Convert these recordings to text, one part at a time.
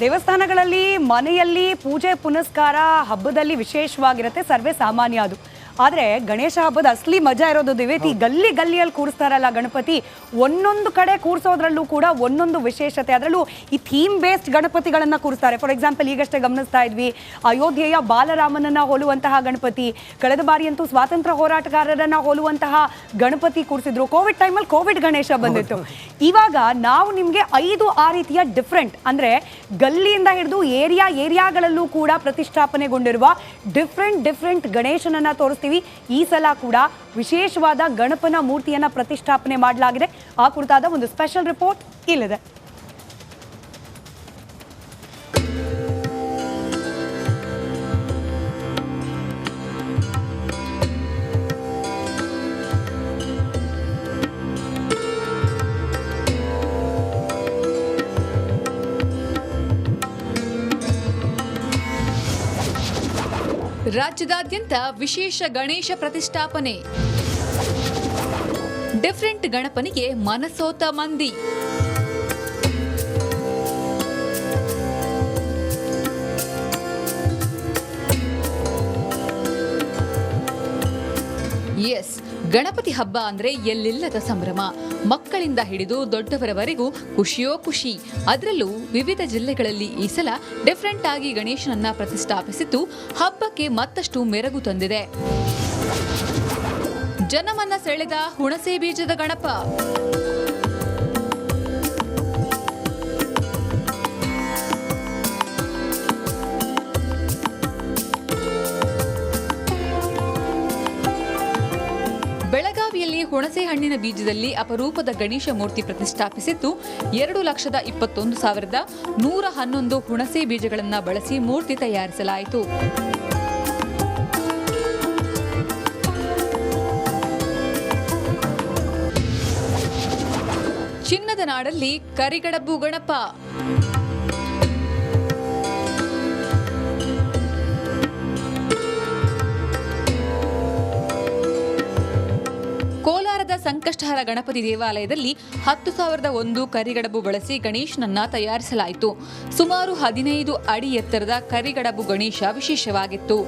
ದೇವಸ್ಥಾನಗಳಲ್ಲಿ ಮನೆಯಲ್ಲಿ ಪೂಜೆ ಪುನಸ್ಕಾರ ಹಬ್ಬದಲ್ಲಿ ವಿಶೇಷವಾಗಿರುತ್ತೆ. ಸರ್ವೇ ಸಾಮಾನ್ಯ ಅದು. ಆದರೆ ಗಣೇಶ ಹಬ್ಬದ ಅಸಲಿ ಮಜಾ ಇರೋದು ದಿವೇತಿ ಗಲ್ಲಿ ಗಲ್ಲಿಯಲ್ಲಿ ಕೂರಿಸ್ತಾರಲ್ಲ ಗಣಪತಿ. ಒಂದೊಂದು ಕಡೆ ಕೂರಿಸೋದ್ರಲ್ಲೂ ಕೂಡ ಒಂದೊಂದು ವಿಶೇಷತೆ. ಅದರಲ್ಲೂ ಈ ಥೀಮ್ ಬೇಸ್ಡ್ ಗಣಪತಿಗಳನ್ನು ಕೂರಿಸ್ತಾರೆ. ಫಾರ್ ಎಕ್ಸಾಂಪಲ್ ಈಗಷ್ಟೇ ಗಮನಿಸ್ತಾ ಇದ್ವಿ ಅಯೋಧ್ಯೆಯ ಬಾಲರಾಮನನ್ನ ಹೋಲುವಂತಹ ಗಣಪತಿ ಕಳೆದ ಬಾರಿಯಂತೂ ಸ್ವಾತಂತ್ರ್ಯ ಹೋರಾಟಗಾರರನ್ನ ಹೋಲುವಂತಹ ಗಣಪತಿ ಕೂರಿಸಿದ್ರು. ಕೋವಿಡ್ ಟೈಮಲ್ಲಿ ಕೋವಿಡ್ ಗಣೇಶ ಬಂದಿತ್ತು. ಇವಾಗ ನಾವು ನಿಮಗೆ ಐದು ಆ ರೀತಿಯ ಡಿಫ್ರೆಂಟ್ ಅಂದ್ರೆ ಗಲ್ಲಿಯಿಂದ ಹಿಡಿದು ಏರಿಯಾ ಏರಿಯಾಗಳಲ್ಲೂ ಕೂಡ ಪ್ರತಿಷ್ಠಾಪನೆಗೊಂಡಿರುವ ಡಿಫ್ರೆಂಟ್ ಡಿಫ್ರೆಂಟ್ ಗಣೇಶನನ್ನ ತೋರಿಸ್ತೀವಿ. ಈ ಸಲ ಕೂಡ ವಿಶೇಷವಾದ ಗಣಪನ ಮೂರ್ತಿಯನ್ನ ಪ್ರತಿಷ್ಠಾಪನೆ ಮಾಡಲಾಗಿದೆ. ಆ ಕುರಿತಾದ ಒಂದು ಸ್ಪೆಷಲ್ ರಿಪೋರ್ಟ್ ಇಲ್ಲಿದೆ. ರಾಜ್ಯದಾದ್ಯಂತ ವಿಶೇಷ ಗಣೇಶ ಪ್ರತಿಷ್ಠಾಪನೆ. ಡಿಫರೆಂಟ್ ಗಣಪನಿಗೆ ಮನಸೋತ ಮಂದಿ. ಗಣಪತಿ ಹಬ್ಬ ಅಂದ್ರೆ ಎಲ್ಲಿಲ್ಲದ ಸಂಭ್ರಮ. ಮಕ್ಕಳಿಂದ ಹಿಡಿದು ದೊಡ್ಡವರವರೆಗೂ ಖುಷಿಯೋ ಖುಷಿ. ಅದರಲ್ಲೂ ವಿವಿಧ ಜಿಲ್ಲೆಗಳಲ್ಲಿ ಈ ಸಲ ಡಿಫರೆಂಟ್ ಆಗಿ ಗಣೇಶನನ್ನ ಪ್ರತಿಷ್ಠಾಪಿಸಿದ್ದು ಹಬ್ಬಕ್ಕೆ ಮತ್ತಷ್ಟು ಮೆರಗು ತಂದಿದೆ. ಜನಮನ್ನ ಸೆಳೆದ ಹುಣಸೆ ಬೀಜದ ಗಣಪ. ಹುಣಸೆ ಹಣ್ಣಿನ ಬೀಜದಲ್ಲಿ ಅಪರೂಪದ ಗಣೇಶ ಮೂರ್ತಿ ಪ್ರತಿಷ್ಠಾಪಿಸಿದ್ದು, ಎರಡು ಲಕ್ಷದ ಇಪ್ಪತ್ತೊಂದು ಸಾವಿರದ ನೂರ ಹನ್ನೊಂದು ಹುಣಸೆ ಬೀಜಗಳನ್ನು ಬಳಸಿ ಮೂರ್ತಿ ತಯಾರಿಸಲಾಯಿತು. ಚಿನ್ನದ ನಾಡಲ್ಲಿ ಕರಿಗಡಬು ಗಣಪ. ಸಂಕಷ್ಟಹರ ಗಣಪತಿ ದೇವಾಲಯದಲ್ಲಿ ಹತ್ತು ಸಾವಿರದ ಒಂದು ಕರಿಗಡಬು ಬಳಸಿ ಗಣೇಶನನ್ನ ತಯಾರಿಸಲಾಯಿತು. ಸುಮಾರು ಹದಿನೈದು ಅಡಿ ಎತ್ತರದ ಕರಿಗಡಬು ಗಣೇಶ ವಿಶೇಷವಾಗಿತ್ತು.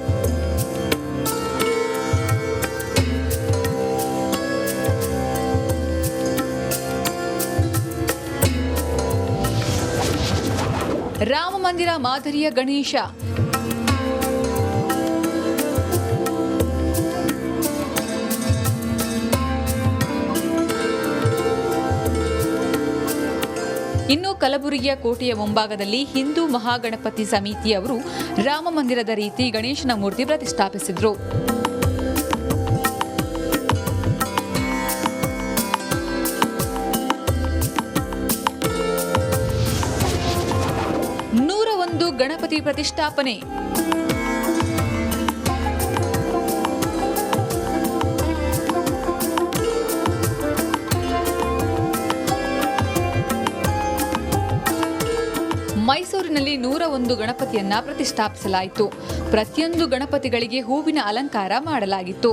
ರಾಮ ಮಂದಿರ ಮಾದರಿಯ ಗಣೇಶ. ಇನ್ನು ಕಲಬುರಗಿಯ ಕೋಟೆಯ ಮುಂಭಾಗದಲ್ಲಿ ಹಿಂದೂ ಮಹಾಗಣಪತಿ ಸಮಿತಿಯವರು ರಾಮ ಮಂದಿರದ ರೀತಿ ಗಣೇಶನ ಮೂರ್ತಿ ಪ್ರತಿಷ್ಠಾಪಿಸಿದರು. ನೂರ ಒಂದು ಗಣಪತಿ ಪ್ರತಿಷ್ಠಾಪನೆ. ಮೈಸೂರಿನಲ್ಲಿ ನೂರ ಒಂದು ಗಣಪತಿಯನ್ನ ಪ್ರತಿಷ್ಠಾಪಿಸಲಾಯಿತು. ಪ್ರತಿಯೊಂದು ಗಣಪತಿಗಳಿಗೆ ಹೂವಿನ ಅಲಂಕಾರ ಮಾಡಲಾಗಿತ್ತು.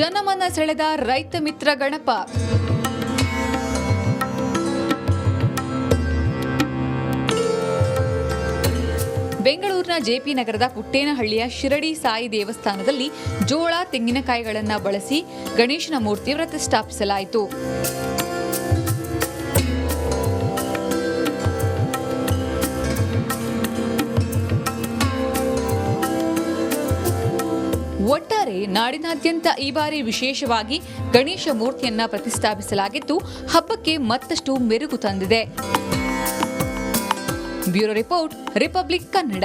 ಜನಮನ ಸೆಳೆದ ರೈತ ಮಿತ್ರ ಗಣಪ. ಬೆಂಗಳೂರಿನ ಜೆಪಿ ನಗರದ ಪುಟ್ಟೇನಹಳ್ಳಿಯ ಶಿರಡಿ ಸಾಯಿ ದೇವಸ್ಥಾನದಲ್ಲಿ ಜೋಳ, ತೆಂಗಿನಕಾಯಿಗಳನ್ನು ಬಳಸಿ ಗಣೇಶನ ಮೂರ್ತಿ ಪ್ರತಿಷ್ಠಾಪಿಸಲಾಯಿತು ಒಟ್ಟಾರೆ ನಾಡಿನಾದ್ಯಂತ ಈ ಬಾರಿ ವಿಶೇಷವಾಗಿ ಗಣೇಶ ಮೂರ್ತಿಯನ್ನ ಪ್ರತಿಷ್ಠಾಪಿಸಲಾಗಿದ್ದು, ಹಬ್ಬಕ್ಕೆ ಮತ್ತಷ್ಟು ಮೆರುಗು ತಂದಿದೆ. ಬ್ಯೂರೋ ರಿಪೋರ್ಟ್ ರಿಪಬ್ಲಿಕ್ ಕನ್ನಡ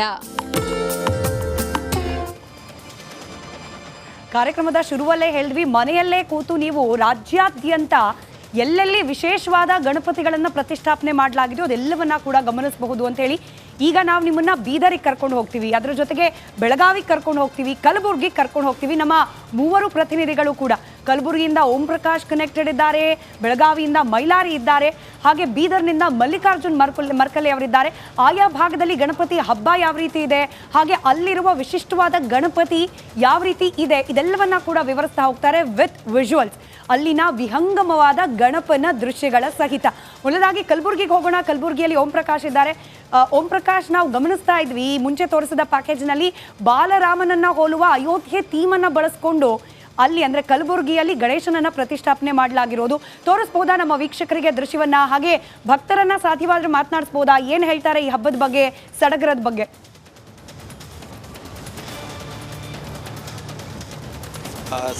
ಕಾರ್ಯಕ್ರಮದ ಶುರುವಲ್ಲೇ ಹೇಳಿದ್ವಿ, ಮನೆಯಲ್ಲೇ ಕೂತು ನೀವು ರಾಜ್ಯಾದ್ಯಂತ ಎಲ್ಲೆಲ್ಲಿ ವಿಶೇಷವಾದ ಗಣಪತಿಗಳನ್ನು ಪ್ರತಿಷ್ಠಾಪನೆ ಮಾಡಲಾಗಿದೆಯೋ ಅದೆಲ್ಲವನ್ನ ಕೂಡ ಗಮನಿಸಬಹುದು ಅಂತ ಹೇಳಿ ಈಗ ನಾವು ನಿಮ್ಮನ್ನ ಬೀದರಿಗೆ ಕರ್ಕೊಂಡು ಹೋಗ್ತೀವಿ. ಅದರ ಜೊತೆಗೆ ಬೆಳಗಾವಿಗೆ ಕರ್ಕೊಂಡು ಹೋಗ್ತೀವಿ, ಕಲಬುರ್ಗಿಗೆ ಕರ್ಕೊಂಡು ಹೋಗ್ತೀವಿ, ನಮ್ಮ ಮೂವರು ಪ್ರತಿನಿಧಿಗಳು ಕೂಡ. ಕಲಬುರಗಿಯಿಂದ ಓಂ ಪ್ರಕಾಶ್ ಕನೆಕ್ಟೆಡ್ ಇದ್ದಾರೆ. ಬೆಳಗಾವಿಯಿಂದ ಮೈಲಾರಿ ಇದ್ದಾರೆ. ಹಾಗೆ ಬೀದರ್ನಿಂದ ಮಲ್ಲಿಕಾರ್ಜುನ್ ಮರ್ಕಲ್, ಮರ್ಕಲೆ ಅವರಿದ್ದಾರೆ. ಆಯಾ ಭಾಗದಲ್ಲಿ ಗಣಪತಿ ಹಬ್ಬ ಯಾವ ರೀತಿ ಇದೆ? ಹಾಗೆ ಅಲ್ಲಿರುವ ವಿಶಿಷ್ಟವಾದ ಗಣಪತಿ ಯಾವ ರೀತಿ ಇದೆ? ಇದೆಲ್ಲವನ್ನ ಕೂಡ ವಿವರಿಸ್ತಾ ಹೋಗ್ತಾರೆ ವಿತ್ ವಿಜುವಲ್ಸ್. ಅಲ್ಲಿನ ವಿಹಂಗಮವಾದ ಗಣಪನ ದೃಶ್ಯಗಳ ಸಹಿತ. ಮೊದಲಾಗಿ ಕಲಬುರಗಿಗೆ ಹೋಗೋಣ. ಕಲಬುರಗಿಯಲ್ಲಿ ಓಂ ಪ್ರಕಾಶ್ ಇದ್ದಾರೆ. ಓಂ ಪ್ರಕಾಶ್ ನಾವು ಗಮನಿಸ್ತಾ ಇದ್ವಿ. ಮುಂಚೆ ತೋರಿಸಿದ ಪ್ಯಾಕೇಜ್ನಲ್ಲಿ ಬಾಲರಾಮನನ್ನ ಹೋಲುವ ಅಯೋಧ್ಯೆ ಥೀಮನ್ನು ಬಳಸ್ಕೊಂಡು ಅಲ್ಲಿ ಅಂದ್ರೆ ಕಲಬುರಗಿಯಲ್ಲಿ ಗಣೇಶನನ್ನ ಪ್ರತಿಷ್ಠಾಪನೆ ಮಾಡಲಾಗಿರೋದು. ತೋರಿಸ್ಬೋದಾ ನಮ್ಮ ವೀಕ್ಷಕರಿಗೆ ದೃಶ್ಯವನ್ನ? ಹಾಗೆ ಭಕ್ತರನ್ನ ಸಾಧ್ಯವಾದ್ರೆ ಮಾತನಾಡಿಸ್ಬೋದಾ? ಏನ್ ಹೇಳ್ತಾರೆ ಈ ಹಬ್ಬದ ಬಗ್ಗೆ, ಸಡಗರದ ಬಗ್ಗೆ?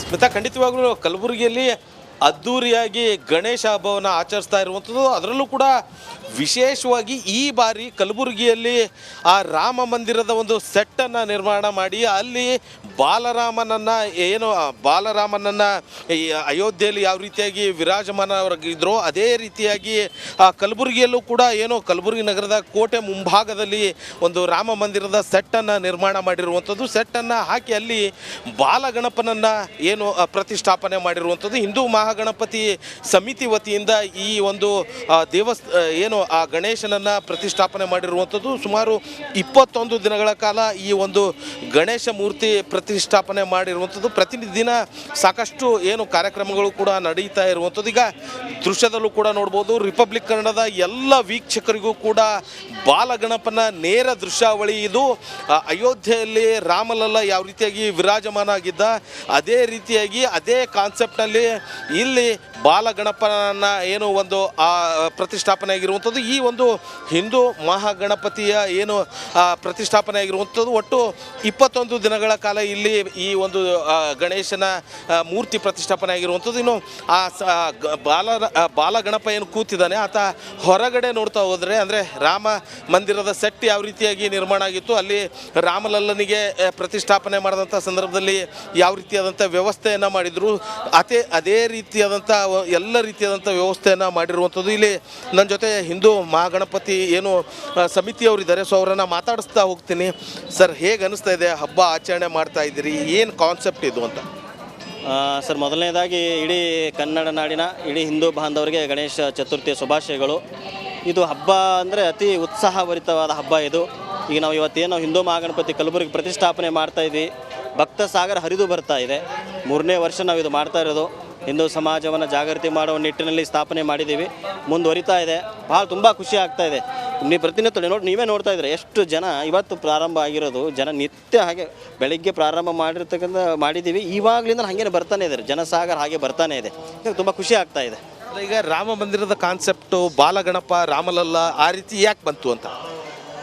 ಸ್ಮಿತಾ, ಖಂಡಿತವಾಗ್ಲೂ ಕಲಬುರಗಿಯಲ್ಲಿ ಅದ್ಧೂರಿಯಾಗಿ ಗಣೇಶ ಹಬ್ಬವನ್ನು ಆಚರಿಸ್ತಾ ಇರುವಂಥದ್ದು. ಅದರಲ್ಲೂ ಕೂಡ ವಿಶೇಷವಾಗಿ ಈ ಬಾರಿ ಕಲಬುರಗಿಯಲ್ಲಿ ಆ ರಾಮ ಮಂದಿರದ ಒಂದು ಸೆಟ್ಟನ್ನು ನಿರ್ಮಾಣ ಮಾಡಿ ಅಲ್ಲಿ ಬಾಲರಾಮನನ್ನು ಏನು ಬಾಲರಾಮನನ್ನು ಅಯೋಧ್ಯೆಯಲ್ಲಿ ಯಾವ ರೀತಿಯಾಗಿ ವಿರಾಜಮಾನರಾಗಿದ್ರೋ ಅದೇ ರೀತಿಯಾಗಿ ಆ ಕಲಬುರಗಿಯಲ್ಲೂ ಕೂಡ ಏನು ಕಲಬುರಗಿ ನಗರದ ಕೋಟೆ ಮುಂಭಾಗದಲ್ಲಿ ಒಂದು ರಾಮ ಮಂದಿರದ ಸೆಟ್ಟನ್ನು ನಿರ್ಮಾಣ ಮಾಡಿರುವಂಥದ್ದು. ಸೆಟ್ಟನ್ನು ಹಾಕಿ ಅಲ್ಲಿ ಬಾಲಗಣಪನನ್ನು ಏನು ಪ್ರತಿಷ್ಠಾಪನೆ ಮಾಡಿರುವಂಥದ್ದು. ಹಿಂದೂ ಮಹಾಗಣಪತಿ ಸಮಿತಿ ವತಿಯಿಂದ ಈ ಒಂದು ದೇವಸ್ಥ ದೇವಸ್ ಆ, ಏನು ಆ ಗಣೇಶನನ್ನು ಪ್ರತಿಷ್ಠಾಪನೆ ಮಾಡಿರುವಂಥದ್ದು ಸುಮಾರು ಇಪ್ಪತ್ತೊಂದು ದಿನಗಳ ಕಾಲ ಈ ಒಂದು ಗಣೇಶ ಮೂರ್ತಿ ಪ್ರತಿಷ್ಠಾಪನೆ ಮಾಡಿರುವಂಥದ್ದು. ಪ್ರತಿದಿನ ಸಾಕಷ್ಟು ಏನು ಕಾರ್ಯಕ್ರಮಗಳು ಕೂಡ ನಡೀತಾ ಇರುವಂಥದ್ದು. ಈಗ ದೃಶ್ಯದಲ್ಲೂ ಕೂಡ ನೋಡ್ಬೋದು, ರಿಪಬ್ಲಿಕ್ ಕನ್ನಡದ ಎಲ್ಲ ವೀಕ್ಷಕರಿಗೂ ಕೂಡ ಬಾಲಗಣಪನ ನೇರ ದೃಶ್ಯಾವಳಿ ಇದು. ಅಯೋಧ್ಯೆಯಲ್ಲಿ ರಾಮಲಲ್ಲ ಯಾವ ರೀತಿಯಾಗಿ ವಿರಾಜಮಾನ ಆಗಿದ್ದ ಅದೇ ರೀತಿಯಾಗಿ ಅದೇ ಕಾನ್ಸೆಪ್ಟ್ನಲ್ಲಿ ಇಲ್ಲಿ ಬಾಲಗಣಪನ ಏನು ಒಂದು ಪ್ರತಿಷ್ಠಾಪನೆ ಆಗಿರುವಂಥದ್ದು ಈ ಒಂದು ಹಿಂದೂ ಮಹಾಗಣಪತಿಯ ಏನು ಪ್ರತಿಷ್ಠಾಪನೆ ಆಗಿರುವಂಥದ್ದು. ಒಟ್ಟು ಇಪ್ಪತ್ತೊಂದು ದಿನಗಳ ಕಾಲ ಇಲ್ಲಿ ಈ ಒಂದು ಗಣೇಶನ ಮೂರ್ತಿ ಪ್ರತಿಷ್ಠಾಪನೆ ಆಗಿರುವಂಥದ್ದು. ಇನ್ನು ಆ ಬಾಲ ಬಾಲಗಣಪ ಏನು ಕೂತಿದ್ದಾನೆ. ಆತ ಹೊರಗಡೆ ನೋಡ್ತಾ ಹೋದರೆ, ಅಂದರೆ ರಾಮ ಮಂದಿರದ ಸೆಟ್ ಯಾವ ರೀತಿಯಾಗಿ ನಿರ್ಮಾಣ ಆಗಿತ್ತು, ಅಲ್ಲಿ ರಾಮಲಲ್ಲನಿಗೆ ಪ್ರತಿಷ್ಠಾಪನೆ ಮಾಡಿದಂಥ ಸಂದರ್ಭದಲ್ಲಿ ಯಾವ ರೀತಿಯಾದಂಥ ವ್ಯವಸ್ಥೆಯನ್ನು ಮಾಡಿದರು. ಅದೇ ಅದೇ ರೀತಿಯಾದಂಥ, ಎಲ್ಲ ರೀತಿಯಾದಂಥ ವ್ಯವಸ್ಥೆಯನ್ನು ಮಾಡಿರುವಂಥದ್ದು. ಇಲ್ಲಿ ನನ್ನ ಜೊತೆ ಹಿಂದೂ ಮಹಾಗಣಪತಿ ಏನು ಸಮಿತಿಯವರು ಇದ್ದಾರೆ ಸೊ ಅವರನ್ನು ಮಾತಾಡಿಸ್ತಾ ಹೋಗ್ತೀನಿ. ಸರ್, ಹೇಗೆ ಅನಿಸ್ತಾ ಇದೆ? ಹಬ್ಬ ಆಚರಣೆ ಮಾಡ್ತಾ ಇದ್ದೀರಿ, ಏನು ಕಾನ್ಸೆಪ್ಟ್ ಇದು ಅಂತ? ಸರ್, ಮೊದಲನೇದಾಗಿ ಇಡೀ ಕನ್ನಡ ನಾಡಿನ, ಇಡೀ ಹಿಂದೂ ಬಾಂಧವರಿಗೆ ಗಣೇಶ ಚತುರ್ಥಿ ಶುಭಾಶಯಗಳು. ಇದು ಹಬ್ಬ ಅಂದರೆ ಅತಿ ಉತ್ಸಾಹಭರಿತವಾದ ಹಬ್ಬ ಇದು. ಈಗ ನಾವು ಇವತ್ತೇನು ಹಿಂದೂ ಮಹಾಗಣಪತಿ ಕಲಬುರಗಿ ಪ್ರತಿಷ್ಠಾಪನೆ ಮಾಡ್ತಾ ಇದ್ವಿ. ಭಕ್ತ ಸಾಗರ ಹರಿದು ಬರ್ತಾ ಇದೆ. ಮೂರನೇ ವರ್ಷ ನಾವು ಇದು ಮಾಡ್ತಾ ಇರೋದು. ಹಿಂದೂ ಸಮಾಜವನ್ನು ಜಾಗೃತಿ ಮಾಡುವ ನಿಟ್ಟಿನಲ್ಲಿ ಸ್ಥಾಪನೆ ಮಾಡಿದ್ದೀವಿ. ಮುಂದುವರಿತಾ ಇದೆ. ಭಾಳ ತುಂಬ ಖುಷಿ ಆಗ್ತಾ ಇದೆ. ನೀವು ಪ್ರತಿನಿತ್ಯ ನೋಡಿ ನೀವೇ ನೋಡ್ತಾ ಇದ್ರೆ ಎಷ್ಟು ಜನ ಇವತ್ತು ಪ್ರಾರಂಭ ಆಗಿರೋದು ಜನ ನಿತ್ಯ ಹಾಗೆ ಬೆಳಿಗ್ಗೆ ಪ್ರಾರಂಭ ಮಾಡಿರ್ತಕ್ಕಂಥ ಮಾಡಿದ್ದೀವಿ. ಇವಾಗಲಿಂದ ಹಾಗೇನೆ ಬರ್ತಾನೆ ಇದೆ ಜನಸಾಗರ ಹಾಗೆ ಬರ್ತಾನೆ ಇದೆ. ತುಂಬ ಖುಷಿ ಆಗ್ತಾ ಇದೆ. ಈಗ ರಾಮ ಮಂದಿರದ ಕಾನ್ಸೆಪ್ಟು ಬಾಲಗಣಪ ರಾಮಲಲ್ಲ ಆ ರೀತಿ ಯಾಕೆ ಬಂತು ಅಂತ?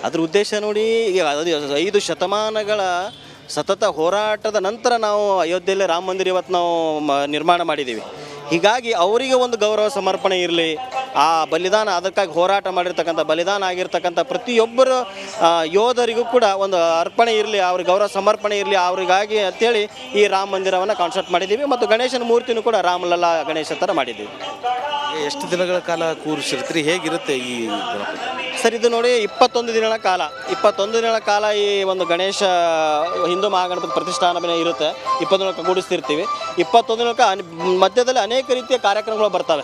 ಅದ್ರ ಉದ್ದೇಶ ನೋಡಿ ಈಗ ಅದು ಐದು ಶತಮಾನಗಳ ಸತತ ಹೋರಾಟದ ನಂತರ ನಾವು ಅಯೋಧ್ಯೆಯಲ್ಲಿ ರಾಮ ಮಂದಿರ ಇವತ್ತು ನಾವು ನಿರ್ಮಾಣ ಮಾಡಿದ್ದೀವಿ. ಹೀಗಾಗಿ ಅವರಿಗೆ ಒಂದು ಗೌರವ ಸಮರ್ಪಣೆ ಇರಲಿ. ಆ ಬಲಿದಾನ, ಅದಕ್ಕಾಗಿ ಹೋರಾಟ ಮಾಡಿರ್ತಕ್ಕಂಥ, ಬಲಿದಾನ ಆಗಿರ್ತಕ್ಕಂಥ ಪ್ರತಿಯೊಬ್ಬರು ಯೋಧರಿಗೂ ಕೂಡ ಒಂದು ಅರ್ಪಣೆ ಇರಲಿ, ಅವ್ರಿಗೆ ಗೌರವ ಸಮರ್ಪಣೆ ಇರಲಿ, ಅವರಿಗಾಗಿ ಅಂತೇಳಿ ಈ ರಾಮ ಮಂದಿರವನ್ನು ಕಾನ್ಸೆಪ್ಟ್ ಮಾಡಿದ್ದೀವಿ. ಮತ್ತು ಗಣೇಶನ ಮೂರ್ತಿನೂ ಕೂಡ ರಾಮಲಲ್ಲ ಗಣೇಶ ಥರ ಮಾಡಿದ್ದೀವಿ. ಎಷ್ಟು ದಿನಗಳ ಕಾಲ ಕೂರಿಸಿರ್ತೀರಿ? ಹೇಗಿರುತ್ತೆ ಈ ಸರ್, ಇದು ನೋಡಿ, ಇಪ್ಪತ್ತೊಂದು ದಿನಗಳ ಕಾಲ. ಇಪ್ಪತ್ತೊಂದು ದಿನಗಳ ಕಾಲ ಈ ಒಂದು ಗಣೇಶ ಹಿಂದೂ ಮಹಾಗಣಪತಿ ಪ್ರತಿಷ್ಠಾಪನೆ ಇರುತ್ತೆ. ಇಪ್ಪತ್ತು ದಿನಕ್ಕೆ ಕೂಡಿಸ್ತಿರ್ತೀವಿ. ಇಪ್ಪತ್ತೊಂದು ದಿನಕ್ಕೆ ಮಧ್ಯದಲ್ಲಿ ಅನೇಕ ರೀತಿಯ ಕಾರ್ಯಕ್ರಮಗಳು ಬರ್ತವೆ.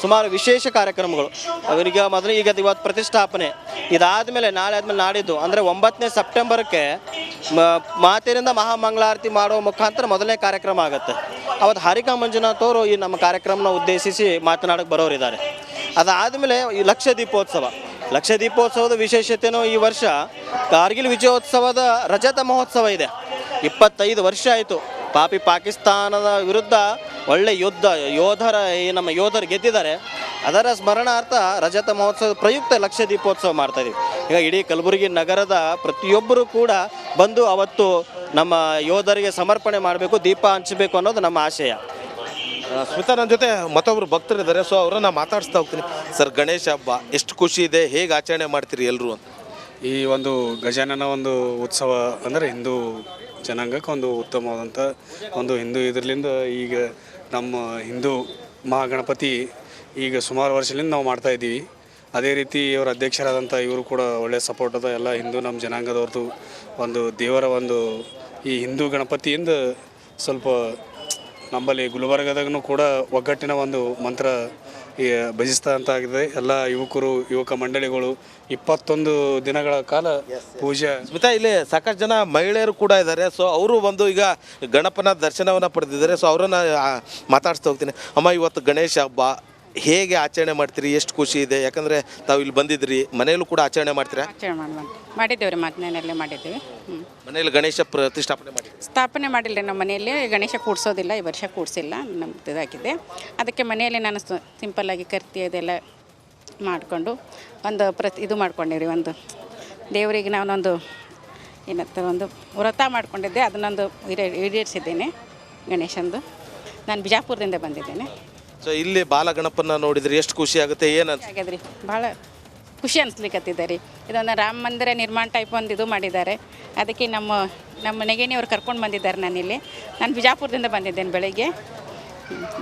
ಸುಮಾರು ವಿಶೇಷ ಕಾರ್ಯಕ್ರಮಗಳು. ಅವರಿಗೆ ಮೊದಲು ಈಗ ಇವತ್ತು ಪ್ರತಿಷ್ಠಾಪನೆ. ಇದಾದಮೇಲೆ ನಾಳೆ ಆದಮೇಲೆ ನಾಡಿದ್ದು. ಅಂದರೆ ಒಂಬತ್ತನೇ ಸೆಪ್ಟೆಂಬರ್ಗೆ ಮ- ಮಾತೆಯರಿಂದ ಮಹಾಮಂಗಳಾರತಿ ಮಾಡುವ ಮುಖಾಂತರ ಮೊದಲನೇ ಕಾರ್ಯಕ್ರಮ ಆಗುತ್ತೆ. ಅವತ್ತು ಹರಿಕಾ ಮಂಜುನಾಥ್ ಅವರು ಈ ನಮ್ಮ ಕಾರ್ಯಕ್ರಮನ ಉದ್ದೇಶಿಸಿ ಮಾತನಾಡಕ್ಕೆ ಬರೋರಿದ್ದಾರೆ. ಅದಾದಮೇಲೆ ಈ ಲಕ್ಷ ದೀಪೋತ್ಸವ. ಲಕ್ಷ ದೀಪೋತ್ಸವದ ವಿಶೇಷತೆಯೂ ಈ ವರ್ಷ ಕಾರ್ಗಿಲ್ ವಿಜಯೋತ್ಸವದ ರಜತ ಮಹೋತ್ಸವ ಇದೆ. ಇಪ್ಪತ್ತೈದು ವರ್ಷ ಆಯಿತು. ಪಾಪಿ ಪಾಕಿಸ್ತಾನದ ವಿರುದ್ಧ ಒಳ್ಳೆ ಯುದ್ಧ, ಯೋಧರ, ಈ ನಮ್ಮ ಯೋಧರು ಗೆದ್ದಿದ್ದಾರೆ. ಅದರ ಸ್ಮರಣಾರ್ಥ ರಜತ ಮಹೋತ್ಸವದ ಪ್ರಯುಕ್ತ ಲಕ್ಷ ದೀಪೋತ್ಸವ ಮಾಡ್ತಾ ಇದೀವಿ. ಈಗ ಇಡೀ ಕಲಬುರಗಿ ನಗರದ ಪ್ರತಿಯೊಬ್ಬರು ಕೂಡ ಬಂದು ಅವತ್ತು ನಮ್ಮ ಯೋಧರಿಗೆ ಸಮರ್ಪಣೆ ಮಾಡಬೇಕು, ದೀಪ ಹಂಚಬೇಕು ಅನ್ನೋದು ನಮ್ಮ ಆಶಯ. ಸ್ಮಿತಾ ನನ್ನ ಜೊತೆ ಮತ್ತೊಬ್ರು ಭಕ್ತರಿದ್ದಾರೆ ಸೊ ಅವರನ್ನ ಮಾತಾಡಿಸ್ತಾ ಹೋಗ್ತೀನಿ. ಸರ್ ಗಣೇಶ ಹಬ್ಬ, ಎಷ್ಟು ಖುಷಿ ಇದೆ, ಹೇಗೆ ಆಚರಣೆ ಮಾಡ್ತೀರಿ ಎಲ್ಲರೂ ಅಂತ? ಈ ಒಂದು ಗಜಾನನ ಒಂದು ಉತ್ಸವ ಅಂದರೆ ಹಿಂದೂ ಜನಾಂಗಕ್ಕೆ ಒಂದು ಉತ್ತಮವಾದಂಥ ಒಂದು ಹಿಂದೂ ಇದರಿಂದ ಈಗ ನಮ್ಮ ಹಿಂದೂ ಮಹಾಗಣಪತಿ ಈಗ ಸುಮಾರು ವರ್ಷದಿಂದ ನಾವು ಮಾಡ್ತಾ ಇದ್ದೀವಿ. ಅದೇ ರೀತಿ ಇವರ ಅಧ್ಯಕ್ಷರಾದಂಥ ಇವರು ಕೂಡ ಒಳ್ಳೆಯ ಸಪೋರ್ಟ್ ಅದ. ಎಲ್ಲ ಹಿಂದೂ ನಮ್ಮ ಜನಾಂಗದವ್ರದ್ದು ಒಂದು ದೇವರ ಒಂದು ಈ ಹಿಂದೂ ಗಣಪತಿಯಿಂದ ಸ್ವಲ್ಪ ನಮ್ಮಲ್ಲಿ ಗುಲ್ಬರ್ಗದಾಗೂ ಕೂಡ ಒಗ್ಗಟ್ಟಿನ ಒಂದು ಮಂತ್ರ ಭಜಿಸ್ತಾ ಅಂತ ಆಗಿದೆ. ಎಲ್ಲ ಯುವಕರು ಯುವಕ ಮಂಡಳಿಗಳು ಇಪ್ಪತ್ತೊಂದು ದಿನಗಳ ಕಾಲ ಪೂಜೆ ಸ್ಮಿತಾ ಇಲ್ಲಿ ಸಾಕಷ್ಟು ಜನ ಮಹಿಳೆಯರು ಕೂಡ ಇದ್ದಾರೆ. ಸೊ ಅವರು ಬಂದು ಈಗ ಗಣಪನ ದರ್ಶನವನ್ನು ಪಡೆದಿದ್ದಾರೆ. ಸೊ ಅವರನ್ನು ಮಾತಾಡಿಸ್ತಾ ಹೋಗ್ತೀನಿ. ಅಮ್ಮ ಇವತ್ತು ಗಣೇಶ ಹಬ್ಬ ಹೇಗೆ ಆಚರಣೆ ಮಾಡ್ತೀರಿ? ಎಷ್ಟು ಖುಷಿ ಇದೆ? ಯಾಕಂದ್ರೆ ತಾವು ಇಲ್ಲಿ ಬಂದಿದ್ರಿ. ಮನೆಯಲ್ಲೂ ಕೂಡ ಆಚರಣೆ ಮಾಡ್ತೀರಾ? ಆಚರಣೆ ಮಾಡಿ ಮಾಡಿದ್ದೇವೆ ರೀ ಮನೆಯಲ್ಲೇ ಮಾಡಿದ್ದೀವಿ. ಹ್ಞೂ ಮನೆಯಲ್ಲಿ ಗಣೇಶ ಪ್ರತಿಷ್ಠಾಪನೆ ಮಾಡಿ ಸ್ಥಾಪನೆ ಮಾಡಿಲ್ಲ ರೀ ನಮ್ಮ ಮನೆಯಲ್ಲಿ. ಗಣೇಶ ಕೂಡಿಸೋದಿಲ್ಲ ಈ ವರ್ಷ ಕೂಡಿಸಿಲ್ಲ ನಮ್ದು ಇದಾಗಿದೆ. ಅದಕ್ಕೆ ಮನೆಯಲ್ಲಿ ನಾನು ಸಿಂಪಲ್ಲಾಗಿ ಕರ್ತಿ ಅದೆಲ್ಲ ಮಾಡಿಕೊಂಡು ಒಂದು ಪ್ರತಿ ಇದು ಮಾಡ್ಕೊಂಡಿವ್ರಿ ಒಂದು ದೇವರಿಗೆ ನಾನೊಂದು ಏನಂತಾರೆ ಒಂದು ವ್ರತ ಮಾಡ್ಕೊಂಡಿದ್ದೆ. ಅದನ್ನೊಂದು ಈಡೇ- ಈಡೇರಿಸಿದ್ದೇನೆ ಗಣೇಶಂದು. ನಾನು ಬಿಜಾಪುರದಿಂದ ಬಂದಿದ್ದೇನೆ. ಸೊ ಇಲ್ಲಿ ಬಾಲಗಣಪನ್ನ ನೋಡಿದ್ರೆ ಎಷ್ಟು ಖುಷಿ ಆಗುತ್ತೆ? ಏನಂತ ಆಗ್ಯದ್ರಿ ಭಾಳ ಖುಷಿ ಅನ್ಸ್ಲಿಕ್ಕತ್ತಿದೆ ರೀ. ಇದೊಂದು ರಾಮ ಮಂದಿರ ನಿರ್ಮಾಣ ಟೈಪ್ ಒಂದು ಇದು ಮಾಡಿದ್ದಾರೆ. ಅದಕ್ಕೆ ನಮ್ಮ ನಮ್ಮ ನೆಗೆಣಿಯವ್ರು ಕರ್ಕೊಂಡು ಬಂದಿದ್ದಾರೆ ನಾನಿಲ್ಲಿ ನಾನು ಬಿಜಾಪುರದಿಂದ ಬಂದಿದ್ದೇನೆ ಬೆಳಗ್ಗೆ.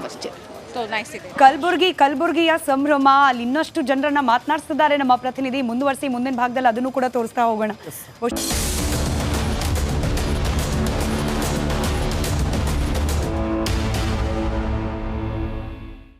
ಅಷ್ಟೇ ಸೊ ನೈಸ್ ಇದೆ. ಕಲಬುರ್ಗಿ ಕಲಬುರ್ಗಿಯ ಸಂಭ್ರಮ ಅಲ್ಲಿ ಇನ್ನಷ್ಟು ಜನರನ್ನ ಮಾತನಾಡಿಸ್ತಿದ್ದಾರೆ ನಮ್ಮ ಪ್ರತಿನಿಧಿ. ಮುಂದುವರಿಸಿ ಮುಂದಿನ ಭಾಗದಲ್ಲಿ ಅದನ್ನು ಕೂಡ ತೋರಿಸ್ತಾ ಹೋಗೋಣ.